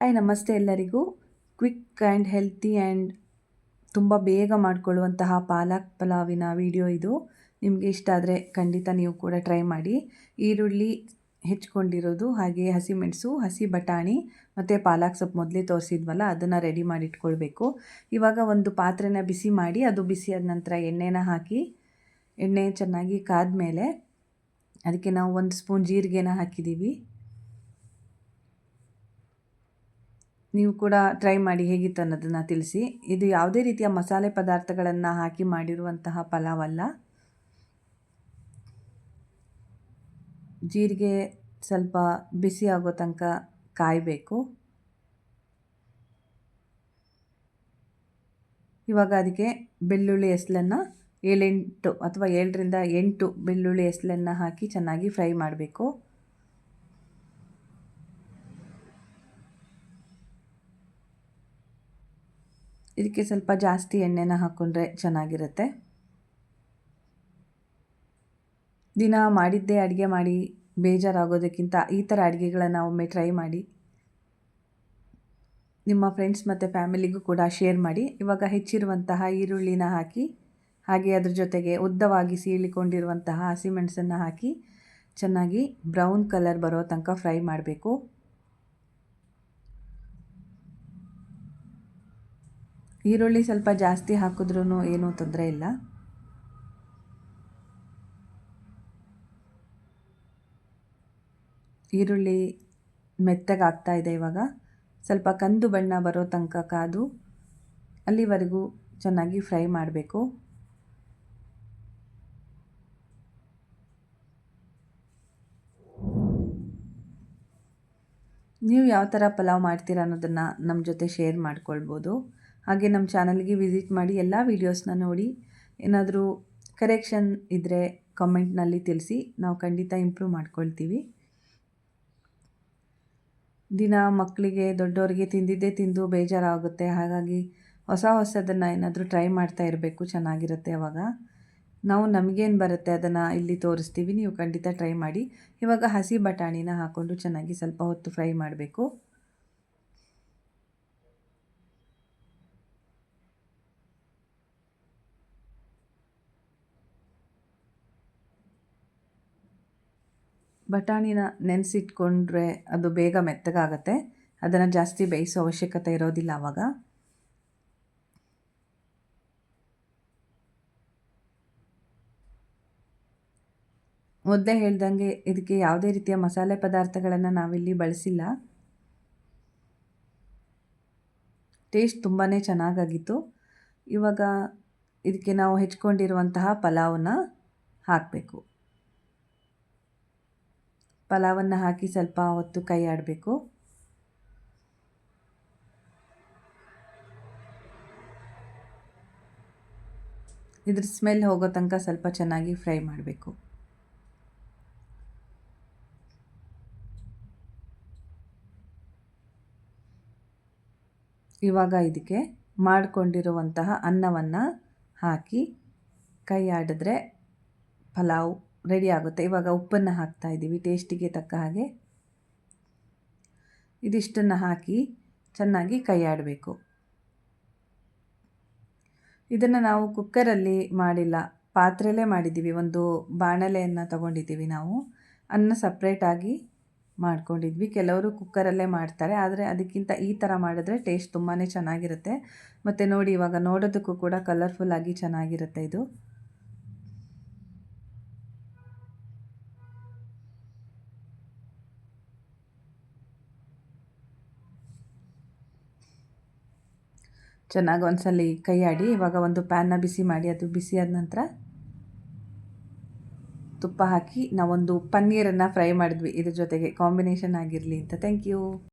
Hi ನಮಸ್ತೆ ಎಲ್ಲರಿಗೂ. Quick and healthy and ತುಂಬ ಬೇಗ ಮಾಡಿಕೊಳ್ಳುವಂತಹ ಪಾಲಕ್ ಪಲಾವಿನ ವಿಡಿಯೋ ಇದು. ನಿಮಗೆ ಇಷ್ಟ ಆದರೆ ಖಂಡಿತ ನೀವು ಕೂಡ ಟ್ರೈ ಮಾಡಿ. ಈರುಳ್ಳಿ ಹೆಚ್ಕೊಂಡಿರೋದು, ಹಾಗೆ ಹಸಿಮೆಣಸು ಹಸಿ ಬಟಾಣಿ, ಮತ್ತು ಪಾಲಕ್ ಸೊಪ್ಪು ಮೊದಲೇ ತೋರಿಸಿದ್ವಲ್ಲ, ಅದನ್ನು ರೆಡಿ ಮಾಡಿ ಇಟ್ಕೊಳ್ಬೇಕು. ಇವಾಗ ಒಂದು ಪಾತ್ರೆನ ಬಿಸಿ ಮಾಡಿ, ಅದು ಬಿಸಿ ಆದ ನಂತರ ಎಣ್ಣೆನ ಹಾಕಿ ಎಣ್ಣೆ ಚೆನ್ನಾಗಿ ಕಾದ ಮೇಲೆ ಅದಕ್ಕೆ ನಾವು ಒಂದು ಸ್ಪೂನ್ ಜೀರಿಗೆನ ಹಾಕಿದ್ದೀವಿ ನೀವು ಕೂಡ ಟ್ರೈ ಮಾಡಿ ಹೇಗಿತ್ತು ಅನ್ನೋದನ್ನು ತಿಳಿಸಿ. ಇದು ಯಾವುದೇ ರೀತಿಯ ಮಸಾಲೆ ಪದಾರ್ಥಗಳನ್ನು ಹಾಕಿ ಮಾಡಿರುವಂತಹ ಪಲಾವಲ್ಲ. ಜೀರಿಗೆ ಸ್ವಲ್ಪ ಬಿಸಿ ಆಗೋ ತನಕ ಕಾಯಬೇಕು. ಇವಾಗ ಅದಕ್ಕೆ ಬೆಳ್ಳುಳ್ಳಿ ಎಸಲನ್ನು ಏಳೆಂಟು ಅಥವಾ ಏಳರಿಂದ ಎಂಟು ಬೆಳ್ಳುಳ್ಳಿ ಎಸಲನ್ನು ಹಾಕಿ ಚೆನ್ನಾಗಿ ಫ್ರೈ ಮಾಡಬೇಕು. ಇದಕ್ಕೆ ಸ್ವಲ್ಪ ಜಾಸ್ತಿ ಎಣ್ಣೆನ ಹಾಕ್ಕೊಂಡ್ರೆ ಚೆನ್ನಾಗಿರುತ್ತೆ. ದಿನ ಮಾಡಿದ್ದೇ ಅಡುಗೆ ಮಾಡಿ ಬೇಜಾರಾಗೋದಕ್ಕಿಂತ ಈ ಥರ ಅಡುಗೆಗಳನ್ನು ಒಮ್ಮೆ ಟ್ರೈ ಮಾಡಿ. ನಿಮ್ಮ ಫ್ರೆಂಡ್ಸ್ ಮತ್ತು ಫ್ಯಾಮಿಲಿಗೂ ಕೂಡ ಶೇರ್ ಮಾಡಿ. ಇವಾಗ ಹೆಚ್ಚಿರುವಂತಹ ಈರುಳ್ಳಿನ ಹಾಕಿ, ಹಾಗೆ ಅದ್ರ ಜೊತೆಗೆ ಉದ್ದವಾಗಿ ಸೀಳಿಕೊಂಡಿರುವಂತಹ ಹಸಿಮೆಣಸನ್ನು ಹಾಕಿ ಚೆನ್ನಾಗಿ ಬ್ರೌನ್ ಕಲರ್ ಬರೋ ತನಕ ಫ್ರೈ ಮಾಡಬೇಕು. ಈರುಳ್ಳಿ ಸ್ವಲ್ಪ ಜಾಸ್ತಿ ಹಾಕಿದ್ರೂ ಏನೂ ತೊಂದರೆ ಇಲ್ಲ. ಈರುಳ್ಳಿ ಮೆತ್ತಗಾಗ್ತಾ ಇದೆ ಇವಾಗ. ಸ್ವಲ್ಪ ಕಂದು ಬಣ್ಣ ಬರೋ ತನಕ ಕಾದು ಅಲ್ಲಿವರೆಗೂ ಚೆನ್ನಾಗಿ ಫ್ರೈ ಮಾಡಬೇಕು. ನೀವು ಯಾವ ಥರ ಪಲಾವ್ ಮಾಡ್ತೀರಾ ಅನ್ನೋದನ್ನು ನಮ್ಮ ಜೊತೆ ಶೇರ್ ಮಾಡ್ಕೊಳ್ಬೋದು. ಹಾಗೆ ನಮ್ಮ ಚಾನಲ್ಗೆ ವಿಸಿಟ್ ಮಾಡಿ ಎಲ್ಲ ವೀಡಿಯೋಸ್ನ ನೋಡಿ. ಏನಾದರೂ ಕರೆಕ್ಷನ್ ಇದ್ದರೆ ಕಮೆಂಟ್ನಲ್ಲಿ ತಿಳಿಸಿ, ನಾವು ಖಂಡಿತ ಇಂಪ್ರೂವ್ ಮಾಡ್ಕೊಳ್ತೀವಿ. ದಿನ ಮಕ್ಕಳಿಗೆ, ದೊಡ್ಡವರಿಗೆ ತಿಂದಿದ್ದೇ ತಿಂದು ಬೇಜಾರಾಗುತ್ತೆ. ಹಾಗಾಗಿ ಹೊಸ ಹೊಸದನ್ನು ಏನಾದರೂ ಟ್ರೈ ಮಾಡ್ತಾ ಇರಬೇಕು, ಚೆನ್ನಾಗಿರುತ್ತೆ ಅವಾಗ. ನಾವು ನಮಗೇನು ಬರುತ್ತೆ ಅದನ್ನು ಇಲ್ಲಿ ತೋರಿಸ್ತೀವಿ, ನೀವು ಖಂಡಿತ ಟ್ರೈ ಮಾಡಿ. ಇವಾಗ ಹಸಿ ಬಟಾಣಿನ ಹಾಕ್ಕೊಂಡು ಚೆನ್ನಾಗಿ ಸ್ವಲ್ಪ ಹೊತ್ತು ಫ್ರೈ ಮಾಡಬೇಕು. ಬಟಾಣಿನ ನೆನೆಸಿಟ್ಕೊಂಡ್ರೆ ಅದು ಬೇಗ ಮೆತ್ತಗಾಗತ್ತೆ. ಅದನ್ನು ಜಾಸ್ತಿ ಬೇಯಿಸೋ ಅವಶ್ಯಕತೆ ಇರೋದಿಲ್ಲ ಆವಾಗ ಮೊದಲೇ ಹೇಳ್ದಂಗೆ ಇದಕ್ಕೆ ಯಾವುದೇ ರೀತಿಯ ಮಸಾಲೆ ಪದಾರ್ಥಗಳನ್ನು ನಾವಿಲ್ಲಿ ಬಳಸಿಲ್ಲ. ಟೇಸ್ಟ್ ತುಂಬಾ ಚೆನ್ನಾಗಾಗಿತ್ತು. ಇವಾಗ ಇದಕ್ಕೆ ನಾವು ಹೆಚ್ಕೊಂಡಿರುವಂತಹ ಪಲಾವನ್ನ ಹಾಕಬೇಕು. ಪಲಾವನ್ನು ಹಾಕಿ ಸ್ವಲ್ಪ ಹೊತ್ತು ಕೈ ಆಡಬೇಕು. ಇದ್ರ ಸ್ಮೆಲ್ ಹೋಗೋ ತನಕ ಸ್ವಲ್ಪ ಚೆನ್ನಾಗಿ ಫ್ರೈ ಮಾಡಬೇಕು. ಇವಾಗ ಇದಕ್ಕೆ ಮಾಡಿಕೊಂಡಿರುವಂತಹ ಅನ್ನವನ್ನು ಹಾಕಿ ಕೈ ಆಡಿದ್ರೆ ಪಲಾವ್ ರೆಡಿ ಆಗುತ್ತೆ. ಇವಾಗ ಉಪ್ಪನ್ನು ಹಾಕ್ತಾ ಇದ್ದೀವಿ ಟೇಸ್ಟಿಗೆ ತಕ್ಕ ಹಾಗೆ. ಇದಿಷ್ಟನ್ನು ಹಾಕಿ ಚೆನ್ನಾಗಿ ಕೈಯಾಡಬೇಕು. ಇದನ್ನು ನಾವು ಕುಕ್ಕರಲ್ಲಿ ಮಾಡಿಲ್ಲ ಪಾತ್ರೆಲೇ ಮಾಡಿದ್ದೀವಿ. ಒಂದು ಬಾಣಲೆಯನ್ನು ತಗೊಂಡಿದ್ದೀವಿ ನಾವು. ಅನ್ನ ಸಪ್ರೇಟಾಗಿ ಮಾಡ್ಕೊಂಡಿದ್ವಿ. ಕೆಲವರು ಕುಕ್ಕರಲ್ಲೇ ಮಾಡ್ತಾರೆ, ಆದರೆ ಅದಕ್ಕಿಂತ ಈ ಥರ ಮಾಡಿದ್ರೆ ಟೇಸ್ಟ್ ತುಂಬಾ ಚೆನ್ನಾಗಿರುತ್ತೆ. ಮತ್ತು ನೋಡಿ, ಇವಾಗ ನೋಡೋದಕ್ಕೂ ಕೂಡ ಕಲರ್ಫುಲ್ಲಾಗಿ ಚೆನ್ನಾಗಿರುತ್ತೆ ಇದು. ಚೆನ್ನಾಗಿ ಒಂದ್ಸಲಿ ಕೈ ಆಡಿ ಇವಾಗ ಒಂದು ಪ್ಯಾನ್ನ ಬಿಸಿ ಮಾಡಿ, ಅದು ಬಿಸಿ ಆದ ನಂತರ ತುಪ್ಪ ಹಾಕಿ ನಾವೊಂದು ಪನ್ನೀರನ್ನು ಫ್ರೈ ಮಾಡಿದ್ವಿ. ಇದ್ರ ಜೊತೆಗೆ ಕಾಂಬಿನೇಷನ್ ಆಗಿರಲಿ ಅಂತ. Thank you.